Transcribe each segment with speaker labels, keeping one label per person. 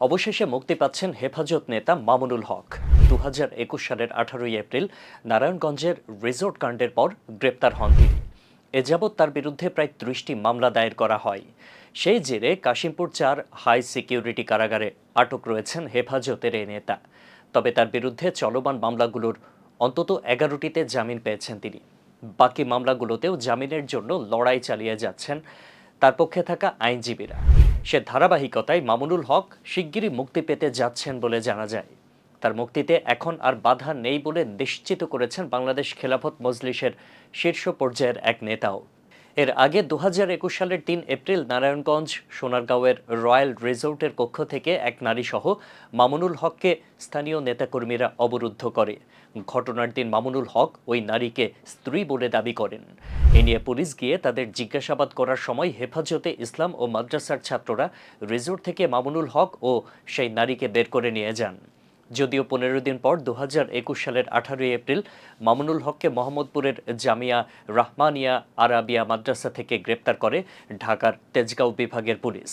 Speaker 1: অবশেষে মুক্তি পাচ্ছেন হেফাজত নেতা মামুনুল হক। দু একুশ সালের আঠারোই এপ্রিল নারায়ণগঞ্জের রিসোর্ট কাণ্ডের পর গ্রেপ্তার হন তিনি। এ যাবৎ তার বিরুদ্ধে প্রায় ত্রিশটি মামলা দায়ের করা হয়। সেই জেরে কাশিমপুর চার হাই সিকিউরিটি কারাগারে আটক রয়েছেন হেফাজতের এই নেতা। তবে তার বিরুদ্ধে চলমান মামলাগুলোর অন্তত এগারোটিতে জামিন পেয়েছেন তিনি। বাকি মামলাগুলোতেও জামিনের জন্য লড়াই চালিয়ে যাচ্ছেন তার পক্ষে থাকা আইনজীবীরা। সে ধারাবাহিকতায় মামুনুল হক শিগগিরই মুক্তি পেতে যাচ্ছেন বলে জানা যায়। তার মুক্তিতে এখন আর বাধা নেই বলে নিশ্চিত করেছেন বাংলাদেশ খেলাফত মজলিসের শীর্ষ পর্যায়ের এক নেতাও। এর আগে দু একুশ সালের তিন এপ্রিল নারায়ণগঞ্জ, সোনারগাঁওয়ের রয়্যাল রিসোর্টের পক্ষ থেকে এক নারীসহ মামুনুল হককে স্থানীয় নেতাকর্মীরা অবরুদ্ধ করে। ঘটনার দিন মামুনুল হক ওই নারীকে স্ত্রী বলে দাবি করেন। এ নিয়ে পুলিশ গিয়ে তাদের জিজ্ঞাসাবাদ করার সময় হেফাজতে ইসলাম ও মাদ্রাসার ছাত্ররা রিসোর্ট থেকে মামুনুল হক ও সেই নারীকে বের করে নিয়ে যান। যদিও পনেরো দিন পর দু সালের আঠারোই এপ্রিল মামুনুল হককে মোহাম্মদপুরের জামিয়া রাহমানিয়া আরাবিয়া মাদ্রাসা থেকে গ্রেপ্তার করে ঢাকার তেজগাঁও বিভাগের পুলিশ।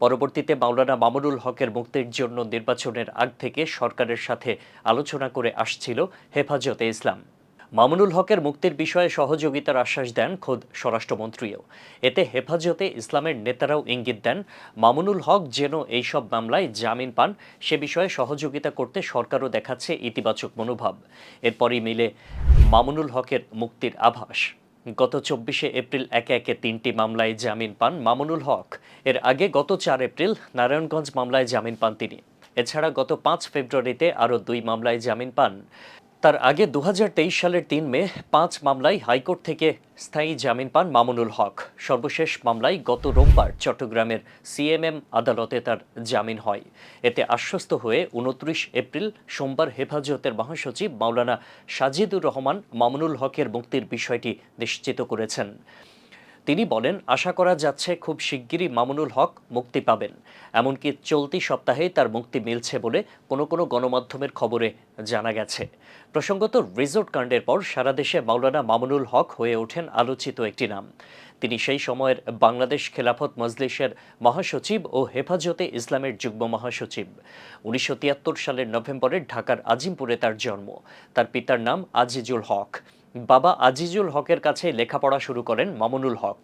Speaker 1: পরবর্তীতে মাওলানা মামুনুল হকের মুক্তির জন্য নির্বাচনের আগ থেকে সরকারের সাথে আলোচনা করে আসছিল হেফাজতে ইসলাম। মামুনুল হকের মুক্তির বিষয়ে সহযোগিতার আশ্বাস দেন খোদ স্বরাষ্ট্রমন্ত্রীও। এতে হেফাজতে ইসলামের নেতারাও ইঙ্গিত দেন, মামুনুল হক যেন এইসব মামলায় জামিন পান, সে বিষয়ে সহযোগিতা করতে সরকারও দেখাচ্ছে ইতিবাচক মনোভাব। এরপরই মিলে মামুনুল হকের মুক্তির আভাস। গত চব্বিশে এপ্রিল একে একে তিনটি মামলায় জামিন পান মামুনুল হক। এর আগে গত চার এপ্রিল নারায়ণগঞ্জ মামলায় জামিন পান তিনি। এছাড়া গত পাঁচ ফেব্রুয়ারিতে আরও দুই মামলায় জামিন পান। তার আগে দু হাজার তেইশ সালের তিন মে পাঁচ মামলায় হাইকোর্ট থেকে স্থায়ী জামিন পান মামুনুল হক। সর্বশেষ মামলায় গত রোববার চট্টগ্রামের সিএমএম আদালতে তার জামিন হয়। এতে আশ্বস্ত হয়ে উনত্রিশ এপ্রিল সোমবার হেফাজতের মহাসচিব মাওলানা সাজিদুর রহমান মামুনুল হকের মুক্তির বিষয়টি নিশ্চিত করেছেন। তিনি বলেন, আশা করা যাচ্ছে খুব শিগগিরই মামুনুল হক মুক্তি পাবেন। এমনকি চলতি সপ্তাহেই তার মুক্তি মিলছে বলে কোনো কোনো গণমাধ্যমের খবরে জানা গেছে। প্রসঙ্গত রিজোর্ট কাণ্ডের পর সারা দেশে মাওলানা মামুনুল হক হয়ে ওঠেন আলোচিত একটি নাম। তিনি সেই সময়ের বাংলাদেশ খেলাফত মজলিসের মহাসচিব ও হেফাজতে ইসলামের যুগ্ম মহাসচিব। উনিশশো তিয়াত্তর সালের নভেম্বরে ঢাকার আজিমপুরে তার জন্ম। তার পিতার নাম আজিজুল হক। বাবা আজিজুল হকের কাছে লেখাপড়া শুরু করেন মামুনুল হক।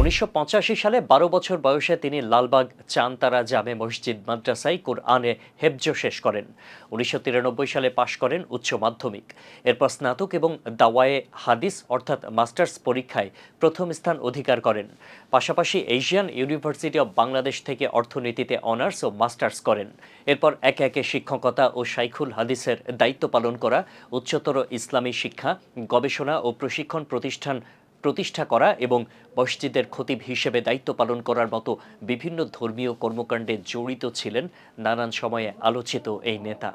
Speaker 1: উনিশশো পঁচাশি সালে বারো বছর বয়সে তিনি লালবাগ চানতারা জামে মসজিদ মাদ্রাসায় কোরআনে হেবজ শেষ করেন। উনিশশো তিরানব্বই সালে পাশ করেন উচ্চ মাধ্যমিক। এরপর স্নাতক এবং দাওয়ায়ে হাদিস অর্থাৎ মাস্টার্স পরীক্ষায় প্রথম স্থান অধিকার করেন। পাশাপাশি এশিয়ান ইউনিভার্সিটি অব বাংলাদেশ থেকে অর্থনীতিতে অনার্স ও মাস্টার্স করেন। এরপর একে একে শিক্ষকতা ও শাইখুল হাদিসের দায়িত্ব পালন করা উচ্চতর ইসলামী শিক্ষা গবেষণা ও প্রশিক্ষণ প্রতিষ্ঠান প্রতিষ্ঠা করা এবং মসজিদের খতিব হিসেবে দায়িত্ব পালন করার মতো বিভিন্ন ধর্মীয় কর্মকাণ্ডে জড়িত ছিলেন নানান সময়ে আলোচিত এই নেতা।